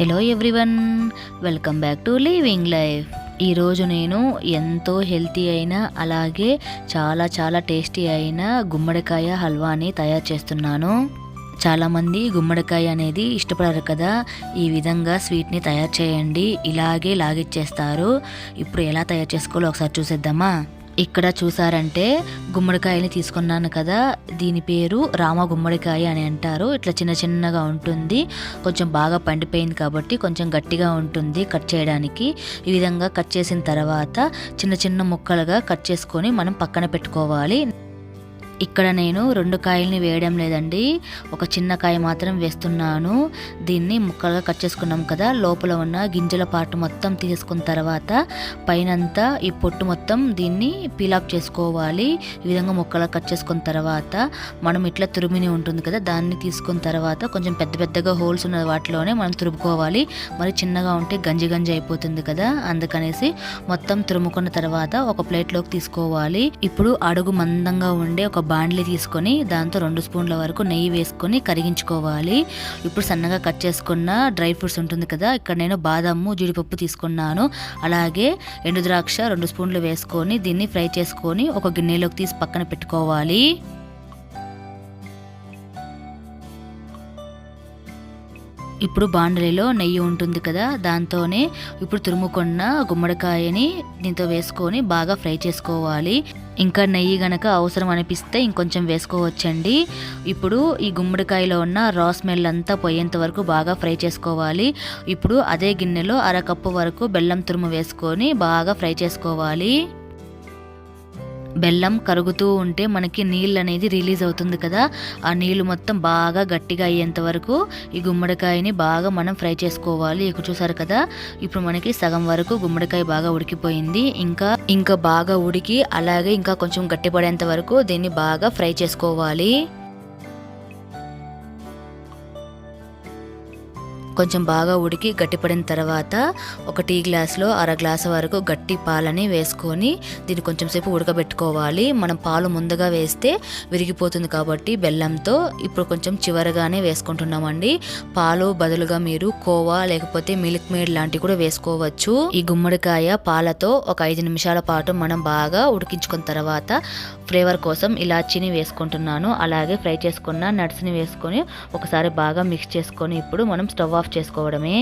Hello everyone welcome back to living life ఈరోజు నేను ఎంతో హెల్తీ అయిన అలాగే చాలా చాలా టేస్టీ అయిన గుమ్మడికాయ హల్వాని తయారు చేస్తున్నాను. చాలామంది గుమ్మడికాయ అనేది ఇష్టపడరు కదా ఈ విధంగా స్వీట్ని తయారు చేయండి ఇలాగే లాగిచ్చేస్తారు. ఇప్పుడు ఎలా తయారు చేసుకోవాలో ఒకసారి చూసేద్దామా? ఇక్కడ చూసారంటే గుమ్మడికాయని తీసుకున్నాను కదా దీని పేరు రామ గుమ్మడికాయ అని అంటారు. ఇట్లా చిన్న చిన్నగా ఉంటుంది. కొంచెం బాగా పండిపోయింది కాబట్టి కొంచెం గట్టిగా ఉంటుంది కట్ చేయడానికి. ఈ విధంగా కట్ చేసిన తర్వాత చిన్న చిన్న ముక్కలుగా కట్ చేసుకొని మనం పక్కన పెట్టుకోవాలి. ఇక్కడ నేను రెండు కాయల్ని వేయడం లేదండి. ఒక చిన్న కాయ మాత్రం వేస్తున్నాను. దీన్ని ముక్కలుగా కట్ చేసుకున్నాం కదా. లోపల ఉన్న గింజల పాటు మొత్తం తీసుకున్న తర్వాత పైనంతా ఈ పొట్టు మొత్తం దీన్ని పీలాప్ చేసుకోవాలి. ఈ విధంగా ముక్కలుగా కట్ చేసుకున్న తర్వాత మనం ఇట్లా తురిమిని ఉంటుంది కదా దాన్ని తీసుకున్న తర్వాత కొంచెం పెద్ద పెద్దగా హోల్స్ ఉన్న వాటిలోనే మనం తురుముకోవాలి. మరి చిన్నగా ఉంటే గంజి గంజి అయిపోతుంది కదా. అందుకనేసి మొత్తం తురుముకున్న తర్వాత ఒక ప్లేట్లోకి తీసుకోవాలి. ఇప్పుడు అడుగు మందంగా ఉండే ఒక బాండ్లీ తీసుకొని దాంతో రెండు స్పూన్ల వరకు నెయ్యి వేసుకొని కరిగించుకోవాలి. ఇప్పుడు సన్నగా కట్ చేసుకున్న డ్రై ఫ్రూట్స్ ఉంటుంది కదా ఇక్కడ నేను బాదము జీడిపప్పు తీసుకున్నాను. అలాగే ఎండు ద్రాక్ష రెండు స్పూన్లు వేసుకొని దీన్ని ఫ్రై చేసుకొని ఒక గిన్నెలోకి తీసి పక్కన పెట్టుకోవాలి. ఇప్పుడు బాండలిలో నెయ్యి ఉంటుంది కదా దాంతోనే ఇప్పుడు తురుముకున్న గుమ్మడికాయని దీంతో వేసుకొని బాగా ఫ్రై చేసుకోవాలి. ఇంకా నెయ్యి గనక అవసరం అనిపిస్తే ఇంకొంచెం వేసుకోవచ్చండి. ఇప్పుడు ఈ గుమ్మడికాయలో ఉన్న రా స్మెల్ అంతా పోయేంత వరకు బాగా ఫ్రై చేసుకోవాలి. ఇప్పుడు అదే గిన్నెలో అరకప్పు వరకు బెల్లం తురుము వేసుకొని బాగా ఫ్రై చేసుకోవాలి. బెల్లం కరుగుతూ ఉంటే మనకి నీళ్ళు అనేది రిలీజ్ అవుతుంది కదా. ఆ నీళ్ళు మొత్తం బాగా గట్టిగా అయ్యేంత వరకు ఈ గుమ్మడికాయని బాగా మనం ఫ్రై చేసుకోవాలి. ఇక్కడ చూసారు కదా ఇప్పుడు మనకి సగం వరకు గుమ్మడికాయ బాగా ఉడికిపోయింది. ఇంకా ఇంకా బాగా ఉడికి అలాగే ఇంకా కొంచెం గట్టిపడేంత వరకు దీన్ని బాగా ఫ్రై చేసుకోవాలి. కొంచెం బాగా ఉడికి గట్టిపడిన తర్వాత ఒక టీ గ్లాస్లో అర గ్లాస్ వరకు గట్టి పాలని వేసుకొని దీన్ని కొంచెం సేపు ఉడకబెట్టుకోవాలి. మనం పాలు ముందుగా వేస్తే విరిగిపోతుంది కాబట్టి బెల్లంతో ఇప్పుడు కొంచెం చివరగానే వేసుకుంటున్నామండి. పాలు బదులుగా మీరు కోవా లేకపోతే మిల్క్ మేడ్ లాంటివి కూడా వేసుకోవచ్చు. ఈ గుమ్మడికాయ పాలతో ఒక ఐదు నిమిషాల పాటు మనం బాగా ఉడికించుకున్న తర్వాత ఫ్లేవర్ కోసం ఇలాచీని వేసుకుంటున్నాను. అలాగే ఫ్రై చేసుకున్న నట్స్ని వేసుకొని ఒకసారి బాగా మిక్స్ చేసుకొని ఇప్పుడు మనం స్టవ్ ఆఫ్ చేసుకోవడమే.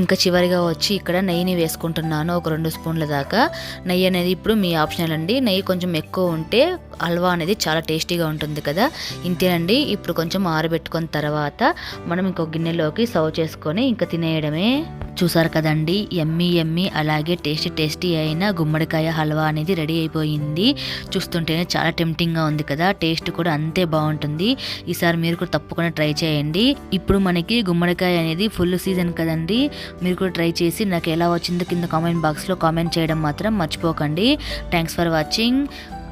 ఇంకా చివరిగా వచ్చి ఇక్కడ నెయ్యిని వేసుకుంటున్నాను ఒక రెండు స్పూన్ల దాకా. నెయ్యి అనేది ఇప్పుడు మీ ఆప్షనల్ అండి. నెయ్యి కొంచెం ఎక్కువ ఉంటే హల్వా అనేది చాలా టేస్టీగా ఉంటుంది కదా. ఇంతేనండి. ఇప్పుడు కొంచెం ఆరబెట్టుకున్న తర్వాత మనం ఇంకో గిన్నెలోకి సర్వ్ చేసుకొని ఇంకా తినేయడమే. చూసారు కదండి. ఎమ్మి ఎమ్మి అలాగే టేస్టీ టేస్టీ అయిన గుమ్మడికాయ హల్వా అనేది రెడీ అయిపోయింది. చూస్తుంటేనే చాలా టెంప్టింగ్గా ఉంది కదా. టేస్ట్ కూడా అంతే బాగుంటుంది. ఈసారి మీరు కూడా తప్పకుండా ట్రై చేయండి. ఇప్పుడు మనకి గుమ్మడికాయ అనేది ఫుల్ సీజన్ కదండి. మీరు కూడా ట్రై చేసి నాకు ఎలా వచ్చిందో కింద కామెంట్ బాక్స్లో కామెంట్ చేయడం మాత్రం మర్చిపోకండి. Thanks for watching.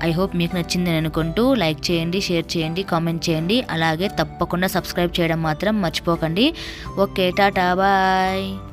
I hope మీకు నచ్చిందని అనుకుంటూ లైక్ చేయండి షేర్ చేయండి కామెంట్ చేయండి. అలాగే తప్పకుండా సబ్స్క్రైబ్ చేయడం మాత్రం మర్చిపోకండి. Okay tata bye.